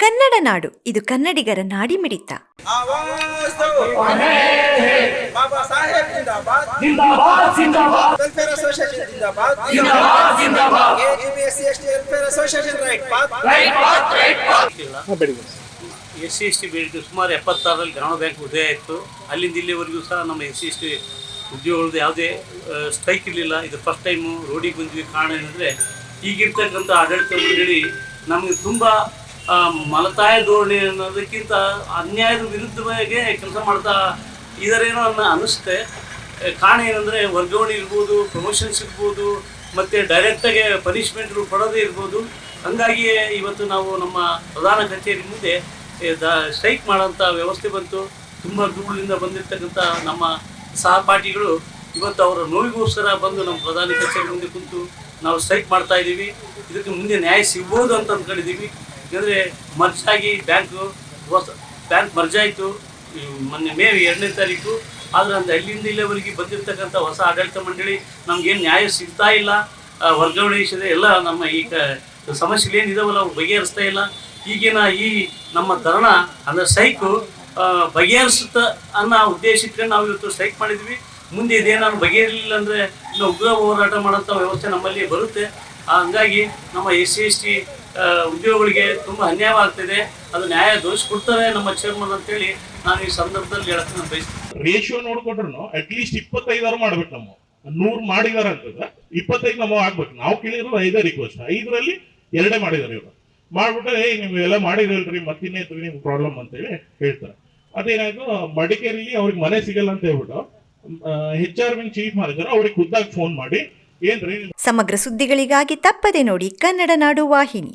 ಕನ್ನಡ ನಾಡು ಇದು ಕನ್ನಡಿಗರ ನಾಡಿ ಮಿಡಿತ ಎಸ್ ಸಿ ಎಸ್ ಟಿ ಸುಮಾರು ಎಪ್ಪತ್ತಾರರಲ್ಲಿ ಗ್ರಾಮ ಬ್ಯಾಂಕ್ ಉದಯ ಇತ್ತು ಅಲ್ಲಿಂದ ಇಲ್ಲಿವರೆಗೂ ಸಹ ನಮ್ಮ ಎಸ್ ಸಿ ಎಸ್ ಟಿ ಉದ್ಯೋಗಗಳದ್ದು ಯಾವುದೇ ಸ್ಟ್ರೈಕ್ ಇರಲಿಲ್ಲ. ಇದು ಫಸ್ಟ್ ಟೈಮು ರೋಡಿಗೆ ಬಂದ್ವಿ ಕಾರಣ ಏನಂದರೆ ಈಗಿರ್ತಕ್ಕಂಥ ಆಡಳಿತ ಹೇಳಿ ನಮಗೆ ತುಂಬ ಮಲತಾಯ ಧೋರಣೆ ಅನ್ನೋದಕ್ಕಿಂತ ಅನ್ಯಾಯದ ವಿರುದ್ಧವಾಗಿ ಕೆಲಸ ಮಾಡ್ತಾ ಇದರೇನೋ ಅನ್ನೋ ಅನಿಸುತ್ತೆ ಕಾರಣ ಏನಂದರೆ ವರ್ಗಾವಣೆ ಇರ್ಬೋದು ಪ್ರಮೋಷನ್ಸ್ ಇರ್ಬೋದು, ಮತ್ತು ಡೈರೆಕ್ಟಾಗಿ ಪನಿಷ್ಮೆಂಟ್ ಕೊಡೋದೇ ಇರ್ಬೋದು. ಹಂಗಾಗಿ ಇವತ್ತು ನಾವು ನಮ್ಮ ಪ್ರಧಾನ ಕಚೇರಿ ಮುಂದೆ ದ ಸ್ಟ್ರೈಕ್ ಮಾಡೋಂಥ ವ್ಯವಸ್ಥೆ ಬಂತು. ತುಂಬ ದೂರದಿಂದ ಬಂದಿರತಕ್ಕಂಥ ನಮ್ಮ ಸಹಪಾಠಿಗಳು ಇವತ್ತು ಅವರ ನೋವಿಗೋಸ್ಕರ ಬಂದು ನಮ್ಮ ಪ್ರಧಾನಿ ಕಚೇರಿ ಮುಂದೆ ಕುಂತು ನಾವು ಸ್ಟ್ರೈಕ್ ಮಾಡ್ತಾ ಇದ್ದೀವಿ ಇದಕ್ಕೆ ಮುಂದೆ ನ್ಯಾಯ ಸಿಗ್ಬೋದು ಅಂತ ಅಂದ್ಕೊಂಡಿದ್ದೀವಿ ಯಾಕಂದರೆ ಮರ್ಜ್ ಆಗಿ ಬ್ಯಾಂಕು ಹೊಸ ಬ್ಯಾಂಕ್ ಮರ್ಜ್ ಆಯಿತು. ಮೊನ್ನೆ ಮೇ ಎರಡನೇ ತಾರೀಕು. ಆದರೆ ಒಂದು ಅಲ್ಲಿಂದ ಇಲ್ಲಿವರೆಗೆ ಬಂದಿರತಕ್ಕಂಥ ಹೊಸ ಆಡಳಿತ ಮಂಡಳಿ ನಮಗೇನು ನ್ಯಾಯ ಸಿಗ್ತಾ ಇಲ್ಲ. ವರ್ಗಾವಣೆ ವಿಷಯದ ಎಲ್ಲ ನಮ್ಮ ಈ ಕ ಸಮಸ್ಯೆಗಳು ಏನಿದಾವಲ್ಲ ಅವು ಬಗೆಹರಿಸ್ತಾ ಇಲ್ಲ. ಈಗಿನ ಈ ನಮ್ಮ ಧರಣ ಅಂದರೆ ಸ್ಟ್ರೈಕು ಬಗೆಹರಿಸುತ್ತ ಅನ್ನೋ ಉದ್ದೇಶ ಇಟ್ಕೊಂಡು ನಾವು ಇವತ್ತು ಸ್ಟ್ರೈಕ್ ಮಾಡಿದ್ವಿ. ಮುಂದೆ ಇದೇನಾದ್ರು ಬಗೆಹರಿಲಿಲ್ಲ ಅಂದರೆ ಇನ್ನು ಉಗ್ರ ಹೋರಾಟ ಮಾಡೋಂಥ ವ್ಯವಸ್ಥೆ ನಮ್ಮಲ್ಲಿ ಬರುತ್ತೆ. ಹಂಗಾಗಿ ನಮ್ಮ ಎಸ್ ಸಿ ಎಸ್ ಟಿ ಉದ್ಯೋಗಿಗಳಿಗೆ ತುಂಬ ಅನ್ಯಾಯವಾಗ್ತಿದೆ ಅದು ನ್ಯಾಯ ದೊರಕಿಸ್ಕೊಡ್ತಾರೆ ನಮ್ಮ ಚೇರ್ಮನ್ ಅಂತೇಳಿ ನಾನು ಈ ಸಂದರ್ಭದಲ್ಲಿ ಹೇಳಕ್ಕೆ ನಾನು ಬಯಸ್ತೀನಿ. ರೇಷಿಯೋ ನೋಡ್ಕೊಂಡ್ರು ಅಟ್ ಲೀಸ್ಟ್ ಇಪ್ಪತ್ತೈದಾರು ಮಾಡ್ಬೇಕು ನಾವು. ನೂರು ಮಾಡಿದಾರ ಅಂತಂದ್ರೆ ಇಪ್ಪತ್ತೈದು ನಮ್ಮ ಆಗ್ಬೇಕು. ನಾವು ಕೇಳಿದ್ರು ಐದೇ ರಿಕ್ವೆಸ್ಟ್ ಐದರಲ್ಲಿ ಎರಡೇ ಮಾಡಿದಾರೆ ಇವರು. ಮಾಡ್ಬಿಟ್ಟು ಏ ನೀವು ಎಲ್ಲ ಮಾಡಿದ್ರಿ ಮತ್ತಿನ್ನೇತ್ರಿ ನಿಮ್ಗೆ ಪ್ರಾಬ್ಲಮ್ ಅಂತೇಳಿ ಹೇಳ್ತಾರೆ. ಅದೇನಾಯ್ತು ಮಡಿಕೇರಿಲಿ ಅವ್ರಿಗೆ ಮನೆ ಸಿಗಲ್ಲ ಅಂತ ಹೇಳ್ಬಿಟ್ಟು H R wing chief manager ಅವ್ರಿಗೆ ಖುದ್ದಾಗಿ ಫೋನ್ ಮಾಡಿ ಏನ್ರಿ ಸಮಗ್ರ ಸುದ್ದಿಗಳಿಗಾಗಿ ತಪ್ಪದೆ ನೋಡಿ ಕನ್ನಡ ನಾಡು ವಾಹಿನಿ.